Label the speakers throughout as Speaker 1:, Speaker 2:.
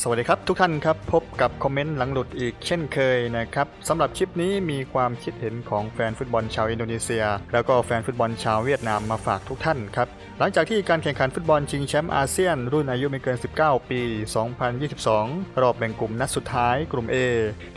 Speaker 1: สวัสดีครับทุกท่านครับ พบกับคอมเมนต์หลังหลุดอีกเช่นเคยนะครับสำหรับคลิปนี้มีความคิดเห็นของแฟนฟุตบอลชาวอินโดนีเซีย แล้วก็แฟนฟุตบอลชาวเวียดนามมาฝากทุกท่านครับ หลังจากที่การแข่งขันฟุตบอลชิงแชมป์อาเซียน รุ่นอายุไม่เกิน 19 ปี 2022 รอบแบ่งกลุ่มนัดสุดท้ายกลุ่ม A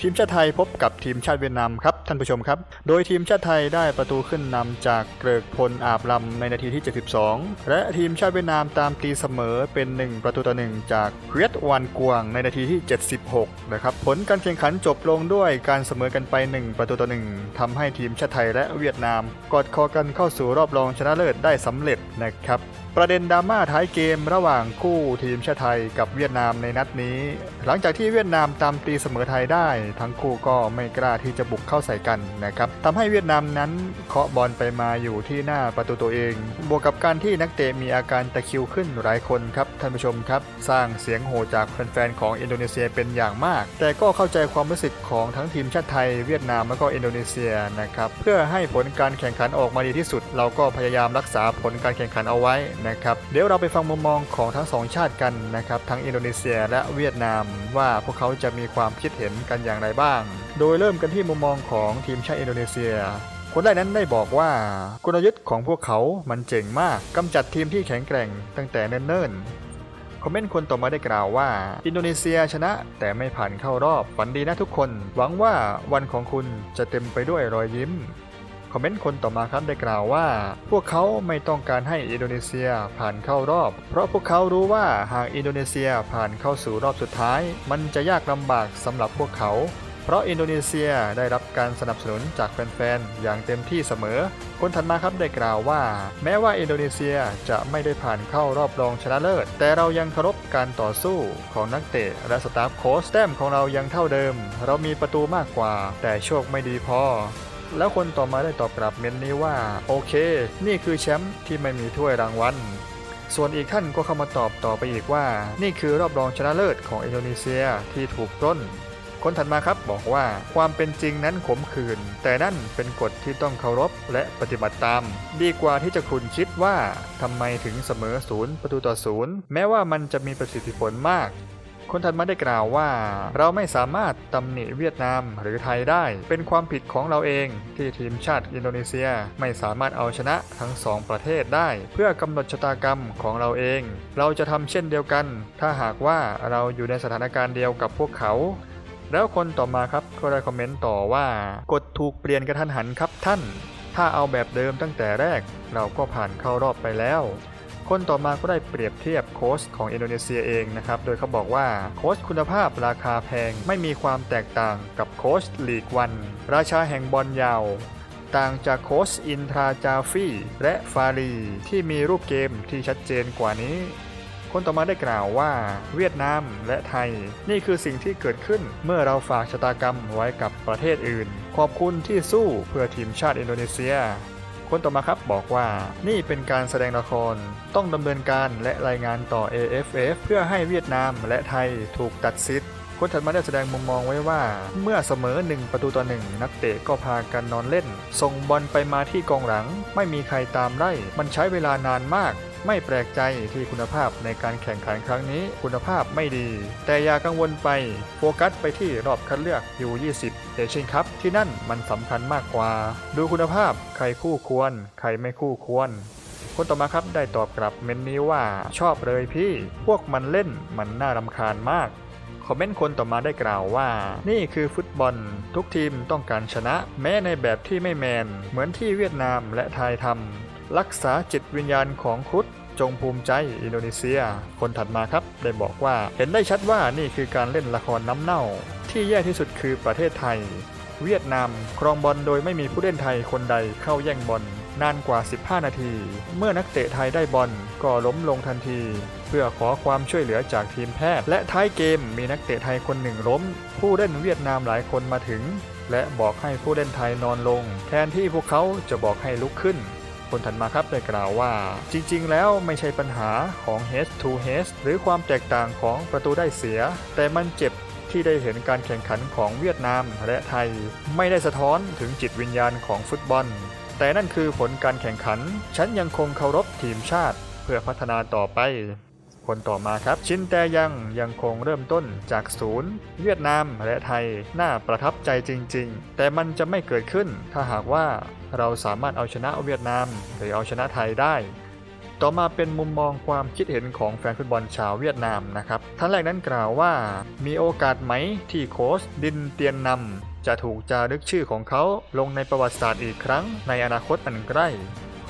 Speaker 1: ทีมชาติไทยพบกับทีมชาติเวียดนามครับ ท่านผู้ชมครับ โดยทีมชาติไทยได้ประตูขึ้นนำจากเกริกพลอาบลำในนาทีที่ 72 และทีมชาติเวียดนามตามตีเสมอเป็น 1 ประตูต่อ1จากเวียดวันกวางในนาทีที่ 76 นะครับ ผลการแข่งขันจบลงด้วยการเสมอกันไป 1 ประตูต่อ1ทำให้ทีมชาติไทยและเวียดนามกอดคอกันเข้าสู่รอบรองชนะเลิศได้สำเร็จนะครับ ประเด็นดราม่าท้ายเกมระหว่างคู่ทีมชาติไทยกับเวียดนามในนัดนี้ หลังจากที่เวียดนามตามตีเสมอไทยได้ ทั้งคู่ก็ไม่กล้าที่จะบุกเข้าใส่กันนะครับทำให้เวียดนามนั้นเคาะบอลไปมาอยู่ที่หน้าประตูตัวเอง บวกกับการที่นักเตะมีอาการตะคิวขึ้นหลายคนครับท่านผู้ชมครับ สร้างเสียงโห่จากแฟนๆของอินโดนีเซียเป็นอย่างมาก แต่ก็เข้าใจความรู้สึกของทั้งทีมชาติไทย เวียดนามแล้วก็อินโดนีเซียนะครับเพื่อให้ผลการแข่งขันออกมาดีที่สุด เราก็พยายามรักษาผลการแข่งขันเอาไว้นะครับ เดี๋ยวเราไปฟังมุมมองของทั้งสองชาติกันนะครับ ทั้งอินโดนีเซียและเวียดนาม ว่าพวกเขาจะมีความคิดเห็นกันอย่างไรบ้าง โดยเริ่มกันที่มุมมองของทีมชาติอินโดนีเซียคนแรกนั้นได้บอกว่ากลยุทธ์ของพวกเขามันเจ๋งมากกำจัดทีมที่แข็งแกร่งตั้งแต่เนิ่นๆ คอมเมนต์คนต่อมาได้กล่าวว่า อินโดนีเซียชนะแต่ไม่ผ่านเข้ารอบฝันดีนะทุกคน หวังว่าวันของคุณจะเต็มไปด้วยรอยยิ้ม คอมเมนต์คนต่อมาครับได้กล่าวว่า พวกเขาไม่ต้องการให้อินโดนีเซียผ่านเข้ารอบ เพราะพวกเขารู้ว่าหากอินโดนีเซียผ่านเข้าสู่รอบสุดท้าย มันจะยากลำบากสำหรับพวกเขา เพราะอินโดนีเซียได้รับการสนับสนุนจากแฟนๆ อย่างเต็มที่เสมอ คนถัดมาครับได้กล่าวว่า แม้ว่าอินโดนีเซียจะไม่ได้ผ่านเข้ารอบรองชนะเลิศ แต่เรายังเคารพการต่อสู้ของนักเตะและสตาฟโค้ชแต้มของเรายังเท่าเดิม เรามีประตูมากกว่า แต่โชคไม่ดีพอ แล้วคนต่อมาได้ตอบกลับเมนนี้ว่า โอเค นี่คือแชมป์ที่ไม่มีถ้วยรางวัลส่วนอีกท่านก็เข้ามาตอบต่อไปอีกว่า นี่คือรอบรองชนะเลิศของอินโดนีเซียที่ถูกปล้น คนถัดมาครับบอกว่าความเป็นจริงนั้นขมขื่นแต่นั่นเป็นกฎที่ต้องเคารพและปฏิบัติตาม ดีกว่าที่จะคุณคิดว่าทำไมถึงเสมอศูนย์ประตูต่อศูนย์แม้ว่ามันจะมีประสิทธิผลมาก คนถัดมาได้กล่าวว่า เราไม่สามารถตำหนิเวียดนามหรือไทยได้ เป็นความผิดของเราเองที่ทีมชาติอินโดนีเซียไม่สามารถเอาชนะทั้งสองประเทศได้ เพื่อกำหนดชะตากรรมของเราเอง เราจะทำเช่นเดียวกัน ถ้าหากว่าเราอยู่ในสถานการณ์เดียวกับพวกเขาแล้วคนต่อมาครับก็ได้คอมเมนต์ต่อว่ากฎถูกเปลี่ยนกระทันหันครับท่าน ถ้าเอาแบบเดิมตั้งแต่แรก เราก็ผ่านเข้ารอบไปแล้ว คนต่อมาก็ได้เปรียบเทียบโค้ชของอินโดนีเซียเองนะครับ โดยเขาบอกว่าโค้ชคุณภาพราคาแพงไม่มีความแตกต่างกับโค้ชลีกวัน ราชาแห่งบอลยาว ต่างจากโค้ชอินทราจาฟี่และฟารีที่มีรูปเกมที่ชัดเจนกว่านี้คนต่อมาได้กล่าวว่าเวียดนามและไทย นี่คือสิ่งที่เกิดขึ้นเมื่อเราฝากชะตากรรมไว้กับประเทศอื่น ขอบคุณที่สู้เพื่อทีมชาติอินโดนีเซีย คนต่อมาครับบอกว่านี่เป็นการแสดงละคร ต้องดำเนินการและรายงานต่อ AFF เพื่อให้เวียดนามและไทยถูกตัดสิทธิ์คนถัดมาได้แสดงมุมมองไว้ว่า เมื่อเสมอหนึ่งประตูต่อหนึ่งนักเตะก็พากันนอนเล่น ส่งบอลไปมาที่กองหลัง ไม่มีใครตามไล่มันใช้เวลานานมาก ไม่แปลกใจที่คุณภาพในการแข่งขันครั้งนี้คุณภาพไม่ดี แต่อย่ากังวลไป โฟกัสไปที่รอบคัดเลือก U20 เอเชียนคัพที่นั่นมันสำคัญมากกว่า ดูคุณภาพใครคู่ควร ใครไม่คู่ควรคนต่อมาครับได้ตอบกลับเมนนี้ว่าชอบเลยพี่ พวกมันเล่นมันน่ารำคาญมาก คอมเมนต์คนต่อมาได้กล่าวว่า นี่คือฟุตบอล ทุกทีมต้องการชนะ แม้ในแบบที่ไม่แมน เหมือนที่เวียดนามและไทยทำ รักษาจิตวิญญาณของครุฑจงภูมิใจอินโดนีเซีย คนถัดมาครับ ได้บอกว่าเห็นได้ชัดว่านี่คือการเล่นละครน้ำเน่า ที่แย่ที่สุดคือประเทศไทย เวียดนามครองบอลโดยไม่มีผู้เล่นไทยคนใดเข้าแย่งบอลนานกว่า 15 นาที เมื่อนักเตะไทยได้บอลก็ล้มลงทันที เพื่อขอความช่วยเหลือจากทีมแพทย์ และท้ายเกมมีนักเตะไทยคนหนึ่งล้ม ผู้เล่นเวียดนามหลายคนมาถึง และบอกให้ผู้เล่นไทยนอนลง แทนที่พวกเขาจะบอกให้ลุกขึ้น คนถัดมาครับได้กล่าวว่า จริงๆ แล้วไม่ใช่ปัญหาของ head to head หรือความแตกต่างของประตูได้เสีย แต่มันเจ็บที่ได้เห็นการแข่งขันของเวียดนามและไทย ไม่ได้สะท้อนถึงจิตวิญญาณของฟุตบอล แต่นั่นคือผลการแข่งขัน ฉันยังคงเคารพทีมชาติ เพื่อพัฒนาต่อไป คนต่อมาครับ ชินแตยังยังคงเริ่มต้นจากศูนย์เวียดนามและไทยน่าประทับใจจริง ๆ แต่มันจะไม่เกิดขึ้นถ้าหากว่าเราสามารถเอาชนะเวียดนาม หรือเอาชนะไทยได้ต่อมาเป็นมุมมองความคิดเห็นของแฟนฟุตบอลชาวเวียดนามนะครับ ท่านแรกนั้นกล่าวว่า มีโอกาสไหมที่โค้ชดินเตียนนำจะถูกจารึกชื่อของเขาลงในประวัติศาสตร์อีกครั้งในอนาคตอันใกล้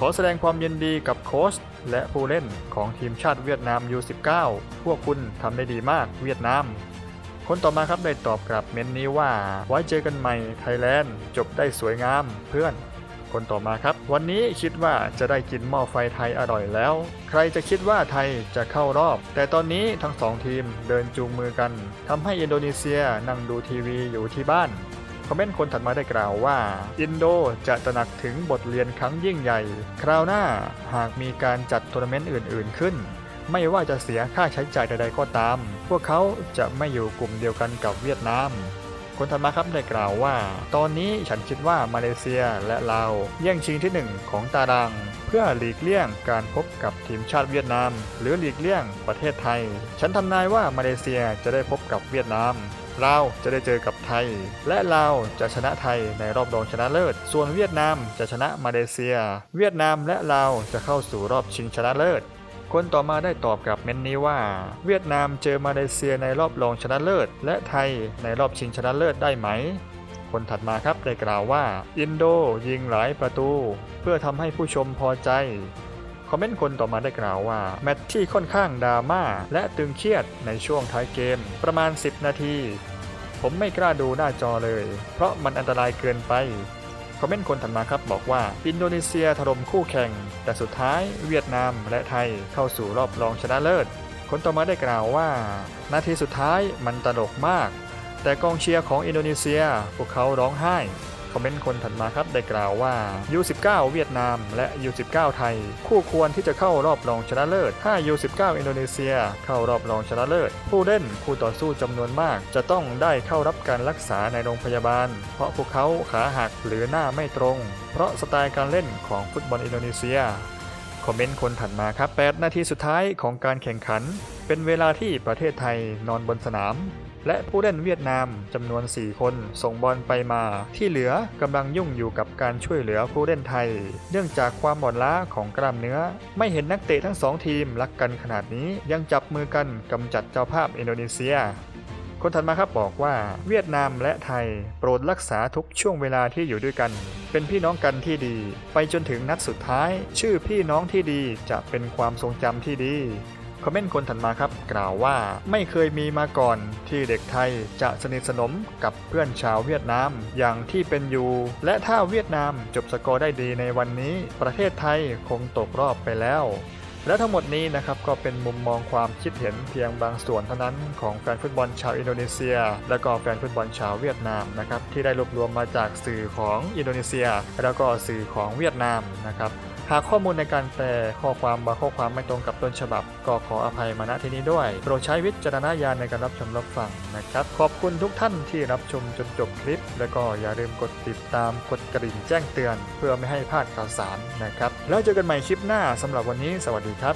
Speaker 1: ขอแสดงความยินดีกับโค้ชและผู้เล่นของทีมชาติเวียดนาม U19 พวกคุณทำได้ดีมากเวียดนาม คนต่อมาครับได้ตอบกลับเมนนี้ว่า ไว้เจอกันใหม่ไทยแลนด์จบได้สวยงามเพื่อน คนต่อมาครับ วันนี้คิดว่าจะได้กินหม้อไฟไทยอร่อยแล้ว ใครจะคิดว่าไทยจะเข้ารอบ แต่ตอนนี้ทั้งสองทีมเดินจูงมือกันทำให้อินโดนีเซียนั่งดูทีวีอยู่ที่บ้าน คอมเมนต์คนถัดมาได้กล่าวว่า อินโดจะตระหนักถึงบทเรียนครั้งยิ่งใหญ่ คราวหน้าหากมีการจัดทัวร์นาเมนต์อื่น ๆ ขึ้น ไม่ว่าจะเสียค่าใช้จ่ายใด ๆ ก็ตาม พวกเขาจะไม่อยู่กลุ่มเดียวกันกับเวียดนามคนถัดมาครับได้กล่าวว่า ตอนนี้ฉันคิดว่ามาเลเซียและลาวแย่งชิงที่หนึ่งของตาราง เพื่อหลีกเลี่ยงการพบกับทีมชาติเวียดนาม หรือหลีกเลี่ยงประเทศไทย ฉันทำนายว่ามาเลเซียจะได้พบกับเวียดนาม ลาวจะได้เจอกับไทย และลาวจะชนะไทยในรอบรองชนะเลิศ ส่วนเวียดนามจะชนะมาเลเซีย เวียดนามและลาวจะเข้าสู่รอบชิงชนะเลิศคนต่อมาได้ตอบกลับเมนนี้ว่า เวียดนามเจอมาเลเซียในรอบรองชนะเลิศ และไทยในรอบชิงชนะเลิศได้ไหม คนถัดมาครับได้กล่าวว่า อินโดยิงหลายประตู เพื่อทำให้ผู้ชมพอใจ คอมเมนต์คนต่อมาได้กล่าวว่า แมตช์ที่ค่อนข้างดราม่าและตึงเครียดในช่วงท้ายเกม ประมาณ 10 นาที ผมไม่กล้าดูหน้าจอเลย เพราะมันอันตรายเกินไปคอมเมนต์คนถัดมาครับบอกว่า อินโดนีเซียถล่มคู่แข่ง แต่สุดท้ายเวียดนามและไทยเข้าสู่รอบรองชนะเลิศ คนต่อมาได้กล่าวว่า นาทีสุดท้ายมันตลกมาก แต่กองเชียร์ของอินโดนีเซียพวกเขาร้องไห้ คอมเมนต์คนถัดมาครับได้กล่าวว่า U19 เวียดนาม และ U19 ไทย คู่ควรที่จะเข้ารอบรองชนะเลิศ ถ้า U19 อินโดนีเซีย เข้ารอบรองชนะเลิศ ผู้เล่นคู่ต่อสู้จำนวนมาก จะต้องได้เข้ารับการรักษาในโรงพยาบาล เพราะพวกเขาขาหักหรือหน้าไม่ตรง เพราะสไตล์การเล่นของฟุตบอลอินโดนีเซียคอมเมนต์คนถัดมาครับ 8 นาทีสุดท้ายของการแข่งขัน เป็นเวลาที่ประเทศไทยนอนบนสนาม และผู้เล่นเวียดนามจำนวน 4 คน ส่งบอลไปมา ที่เหลือกำลังยุ่งอยู่กับการช่วยเหลือผู้เล่นไทย เนื่องจากความอ่อนล้าของกล้ามเนื้อ ไม่เห็นนักเตะทั้งสองทีมรักกันขนาดนี้ยังจับมือกันกำจัดเจ้าภาพอินโดนีเซียคนถัดมาครับบอกว่าเวียดนามและไทย โปรดรักษาทุกช่วงเวลาที่อยู่ด้วยกัน เป็นพี่น้องกันที่ดี ไปจนถึงนัดสุดท้าย ชื่อพี่น้องที่ดีจะเป็นความทรงจำที่ดี คอมเมนต์คนถัดมาครับ กล่าวว่าไม่เคยมีมาก่อนที่เด็กไทยจะสนิทสนมกับเพื่อนชาวเวียดนามอย่างที่เป็นอยู่ และถ้าเวียดนามจบสกอร์ได้ดีในวันนี้ ประเทศไทยคงตกรอบไปแล้วและทั้งหมดนี้นะครับก็เป็นมุมมองความคิดเห็นเพียงบางส่วนเท่านั้นของแฟนฟุตบอลชาวอินโดนีเซีย และก็แฟนฟุตบอลชาวเวียดนามนะครับที่ได้รวบรวมมาจากสื่อของอินโดนีเซีย แล้วก็สื่อของเวียดนามนะครับ หากข้อมูลในการแปลข้อความบางข้อความไม่ตรงกับต้นฉบับ ก็ขออภัยมาณที่นี้ด้วย โปรดใช้วิจารณญาณในการรับชมรับฟังนะครับ ขอบคุณทุกท่านที่รับชมจนจบคลิป แล้วก็อย่าลืมกดติดตามกดกระดิ่งแจ้งเตือน เพื่อไม่ให้พลาดข่าวสารนะครับ แล้วเจอกันใหม่คลิปหน้าสำหรับวันนี้ สวัสดีครับ